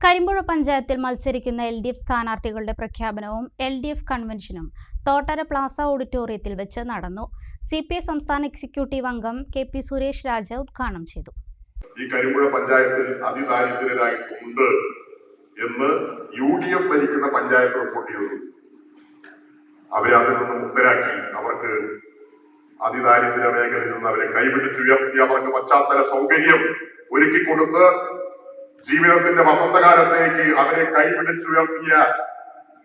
കരിമ്പുഴ പഞ്ചായത്തിൽ മത്സരിക്കുന്ന L D F സ്ഥാനാർത്ഥികളുടെ പ്രഖ്യാപനവും എൽ ഡി എഫ് കൺവെൻഷനും തോട്ടര പ്ലാസ ഓഡിറ്റോറിയത്തിൽ വെച്ച് നടന്നു. സി പി ഐ സംസ്ഥാന എക്സിക്യൂട്ടീവ് അംഗം കെ പി സുരേഷ് രാജ ഉദ്ഘാടനം ചെയ്തു. ഈ കരിമ്പുഴ പഞ്ചായത്തിൽ അതിദാരിദ്ര്യരായിട്ടുണ്ട് എന്ന് യു ഡി എഫ് ഭരിക്കുന്ന പഞ്ചായത്ത് റിപ്പോർട്ട് ചെയ്തു. അവരെ അതിൽ നിന്ന് മുക്തരാക്കി. അവർക്ക് അതിദാരിദ്ര്യ മേഖലയിൽ നിന്ന് അവരെ കൈവിടിച്ചുയർത്തി അവർക്ക് പശ്ചാത്തല സൗകര്യം ഒരുക്കി കൊടുത്ത് ജീവിതത്തിന്റെ വസന്തകാലത്തേക്ക് അവരെ കൈപിടിച്ചുയർത്തിയ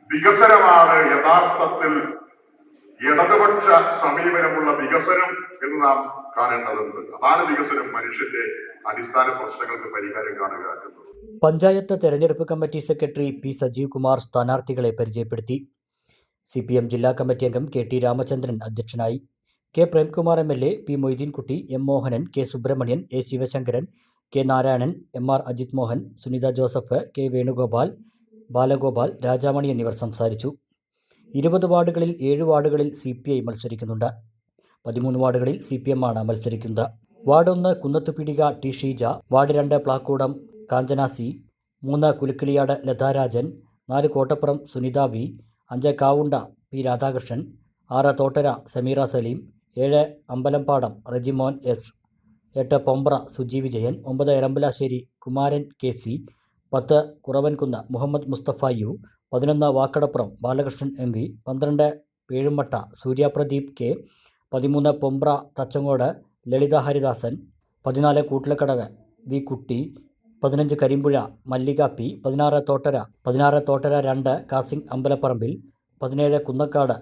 വികസനമാണ് യഥാർത്ഥത്തിൽ ഇടതുപക്ഷ സമീപനമുള്ള വികസനം എന്ന് നാം കാണേണ്ടതുണ്ട്. അതാണ് വികസനം മനുഷ്യന്റെ അടിസ്ഥാന പ്രശ്നങ്ങൾക്ക് പരിഹാരം കാണുക പഞ്ചായത്ത് തെരഞ്ഞെടുപ്പ് committee secretary P Sajeev Kumar സ്ഥാനാർത്ഥികളെ പരിചയപ്പെടുത്തി. സി പി എം ജില്ലാ കമ്മിറ്റി അംഗം കെ ടി രാമചന്ദ്രൻ അധ്യക്ഷനായി. K Premkumar M L A P Moideenkutty M Mohanan K Subramanian A Sivasankaran K Narayanan M R Ajith Mohan Sunitha Joseph K Venugopal Balagopal Rajamani എന്നിവർ സംസാരിച്ചു. ഇരുപത് വാർഡുകളിൽ ഏഴ് വാർഡുകളിൽ C P I മത്സരിക്കുന്നുണ്ട്. പതിമൂന്ന് വാർഡുകളിൽ സി പി എം ആണ് മത്സരിക്കുന്നത്. വാർഡ് ഒന്ന് കുന്നത്തുപിടിക ടി ഷീജ വാർഡ് രണ്ട് പ്ലാക്കൂടം കാഞ്ചന സി മൂന്ന് കുലുക്കിലിയാട് ലതാരാജൻ നാല് കോട്ടപ്പുറം സുനിത വി അഞ്ച് കാവുണ്ട പി രാധാകൃഷ്ണൻ ആറ് തോട്ടര സമീറ സലീം ഏഴ് അമ്പലംപാടം റെജിമോൻ എസ്. എട്ട് പൊമ്പ്ര സുജി വിജയൻ ഒമ്പത് എരമ്പലാശ്ശേരി കുമാരൻ കെ സി പത്ത് കുറവൻകുന്ന മുഹമ്മദ് മുസ്തഫ യു പതിനൊന്ന് വാക്കടപ്പുറം ബാലകൃഷ്ണൻ എം വി പന്ത്രണ്ട് പേഴുമട്ട സൂര്യപ്രദീപ് കെ പതിമൂന്ന് പൊമ്പ്ര തച്ചങ്ങോട് ലളിത ഹരിദാസൻ പതിനാല് കൂട്ടിലക്കടവ് വി കുട്ടി പതിനഞ്ച് കരിമ്പുഴ മല്ലിക പി പതിനാറ് തോട്ടര പതിനാറ് തോട്ടര രണ്ട് കാസിംഗ് അമ്പലപ്പറമ്പിൽ പതിനേഴ് കുന്നക്കാട്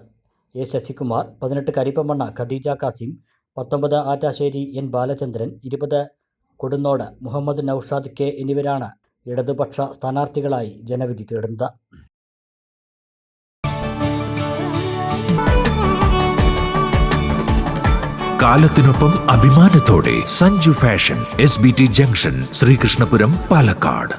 എ ശശികുമാർ പതിനെട്ട് കരിപ്പമണ്ണ ഖദീജ കാസിം പത്തൊമ്പത് ആറ്റാശ്ശേരി എൻ ബാലചന്ദ്രൻ ഇരുപത് കൊടുന്നോട് മുഹമ്മദ് നൌഷാദ് കെ എന്നിവരാണ് ഇടതുപക്ഷ സ്ഥാനാർത്ഥികളായി ജനവിധി തേടുന്നത്. കാലത്തിനൊപ്പം അഭിമാനത്തോടെ Sanju fashion S B T junction Sreekrishnapuram Palakkad.